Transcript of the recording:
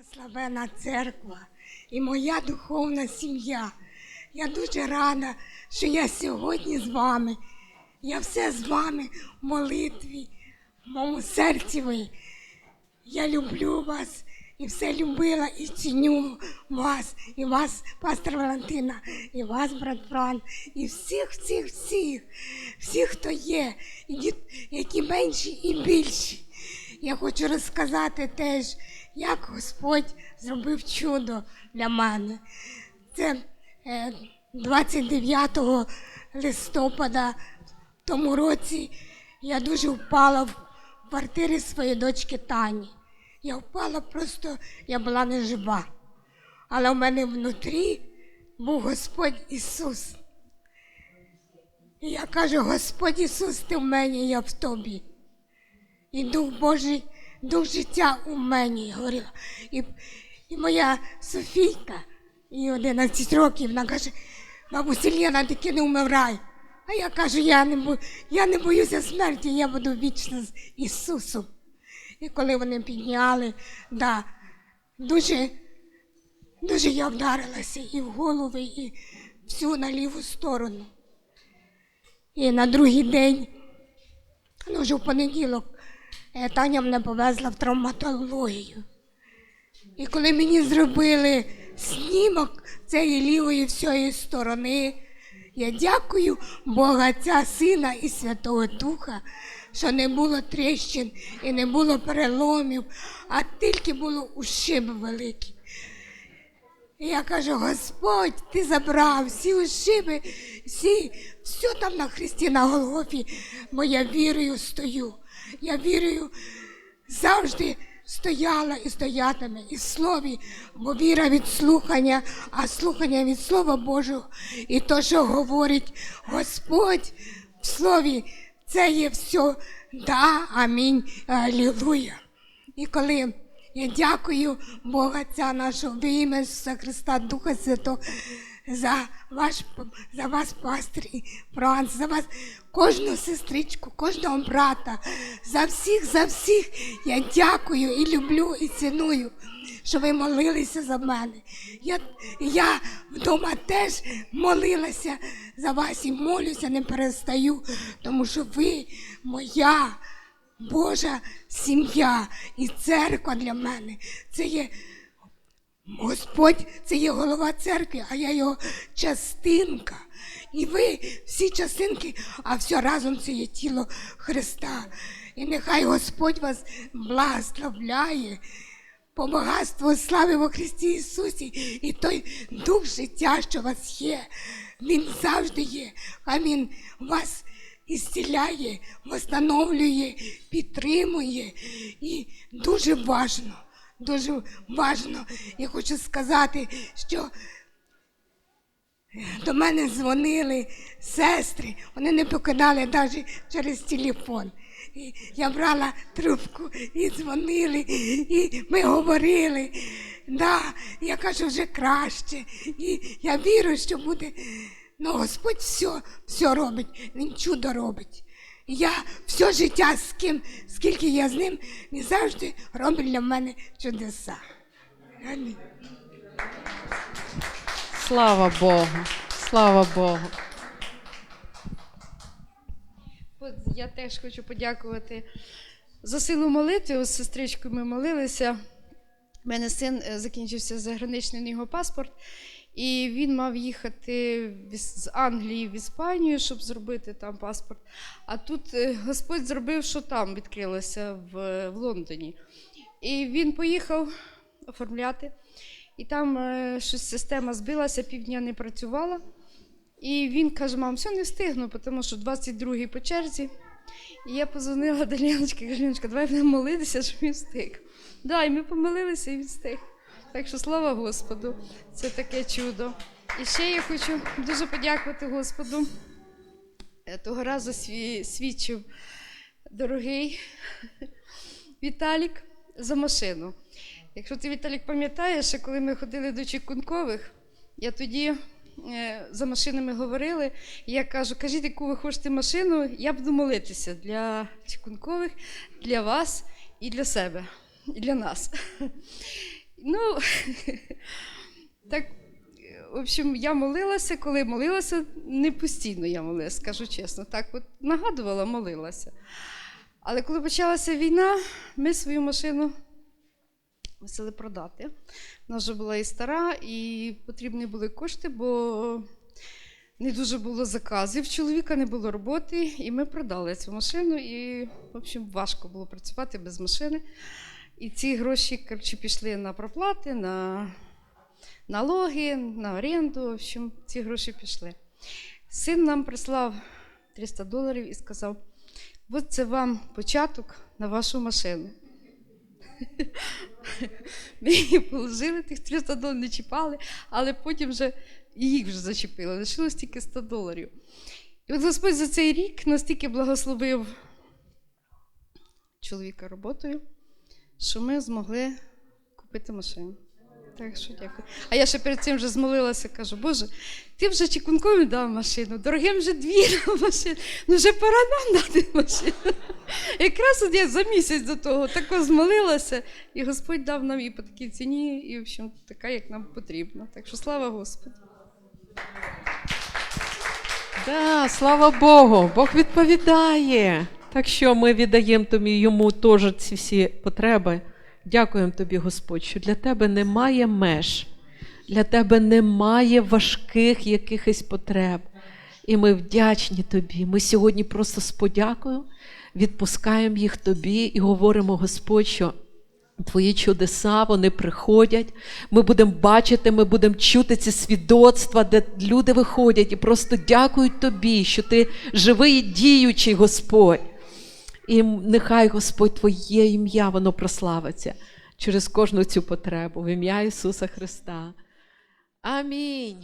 Благословена церква і моя духовна сім'я. Я дуже рада, що я сьогодні з вами. Я все з вами в молитві, в моєму серці ви. Я люблю вас і все любила і ціню вас, і вас, пастор Валентина, і вас, брат Фран, і всіх, всіх, всіх, всіх, хто є, і які менші і більші. Я хочу розказати теж, як Господь зробив чудо для мене. Це е, 29 листопада в тому році я дуже впала в квартирі своєї дочки Тані. Я впала просто, я була не жива. Але в мене внутрі був Господь Ісус. І я кажу, Господь Ісус, ти в мені, я в тобі. І Дух Божий, Дух життя у мені я говорила. І, і моя Софійка, їй 11 років, вона каже, бабусі Лена, таки не вмирай. А я кажу, я не, бо, я не боюся смерті, я буду вічно з Ісусом. І коли вони підняли, да, дуже, дуже я вдарилася і в голову, і всю на ліву сторону. І на другий день, ну вже в понеділок, Таня мене повезла в травматологію. І коли мені зробили снімок цієї лівої всієї сторони, я дякую Бога Отця, Сина і Святого Духа, що не було тріщин і не було переломів, а тільки було ушиби великі. І я кажу, Господь, ти забрав всі ушиби, всі, все там на Христі на Голгофі, бо я вірою стою. Я вірою завжди стояла і стоятиме і в слові, бо віра від слухання, а слухання від Слова Божого. І то, що говорить Господь в слові, це є все. Да, амінь, алілуя. І коли я дякую Бога Отця нашого ім'я Христа, Духа Святого, за ваш за вас, пастир Франц, за вас, кожну сестричку, кожного брата, за всіх, за всіх я дякую і люблю, і ціную, що ви молилися за мене. Я, я вдома теж молилася за вас і молюся, не перестаю, тому що ви моя. Божа сім'я і церква для мене це є Господь, це є голова церкви, а я його частинка. І ви всі частинки, а все разом це є тіло Христа. І нехай Господь вас благословляє по слави во Христі Ісусі і той дух життя, що у вас є, Він завжди є. А Він вас ісціляє, встановлює, підтримує. І дуже важно, дуже важно. Я хочу сказати, що до мене дзвонили сестри, вони не покидали навіть через телефон. І я брала трубку і дзвонили, і ми говорили. Да, я кажу, вже краще. І я вірю, що буде. Ну, Господь все, все робить, Він чудо робить. Я все життя з ким, скільки я з ним, він завжди робить для мене чудеса. Амінь. Слава Богу, слава Богу. Я теж хочу подякувати за силу молитви. З сестричкою ми молилися. У мене син е, закінчився заграничний його паспорт, і він мав їхати з Англії в Іспанію, щоб зробити там паспорт. А тут е, Господь зробив, що там відкрилося в, в Лондоні. І він поїхав оформляти. І там е, щось система збилася, півдня не працювала. І він каже: мам, все не встигну, тому що 22-й по черзі. І я позвонила до Леночки, кажу, Леночка, давай будемо молитися, щоб він встиг. Да, і ми помолилися, і він встиг. Так що слава Господу, це таке чудо. І ще я хочу дуже подякувати Господу. Того разу сві- свідчив дорогий Віталік за машину. Якщо ти, Віталік, пам'ятаєш, коли ми ходили до Чекункових, я тоді за машинами говорили, і я кажу, кажіть, яку ви хочете машину, я буду молитися для Чекункових, для вас і для себе, і для нас. Ну, так, в общем, я молилася, коли молилася, не постійно я молилася, скажу чесно. Так, от нагадувала, молилася. Але коли почалася війна, ми свою машину мусили продати. Вона вже була і стара, і потрібні були кошти, бо не дуже було заказів. Чоловіка не було роботи, і ми продали цю машину. І, в общем, важко було працювати без машини. І ці гроші коротше, пішли на проплати, на налоги, на оренду. В общем, ці гроші пішли. Син нам прислав 300 доларів і сказав: от це вам початок на вашу машину. Ми її положили, тих 300 доларів не чіпали, але потім вже їх вже зачепили. Лишилось тільки 100 доларів. І от Господь за цей рік настільки благословив чоловіка роботою, що ми змогли купити машину. Так що дякую. А я ще перед цим вже змолилася, кажу, Боже, ти вже чекункові дав машину, дорогим вже дві дав ну вже пора нам дати машину. Якраз я за місяць до того тако змолилася, і Господь дав нам і по такій ціні, і в общем, така, як нам потрібно. Так що слава Господу. Да, слава Богу, Бог відповідає. Так що ми віддаємо тобі йому теж ці всі потреби. Дякуємо тобі, Господь, що для тебе немає меж, для тебе немає важких якихось потреб. І ми вдячні тобі. Ми сьогодні просто з подякою відпускаємо їх тобі і говоримо, Господь, що Твої чудеса, вони приходять. Ми будемо бачити, ми будемо чути ці свідоцтва, де люди виходять і просто дякують тобі, що ти живий і діючий Господь. І нехай Господь Твоє ім'я воно прославиться через кожну цю потребу. В ім'я Ісуса Христа. Амінь.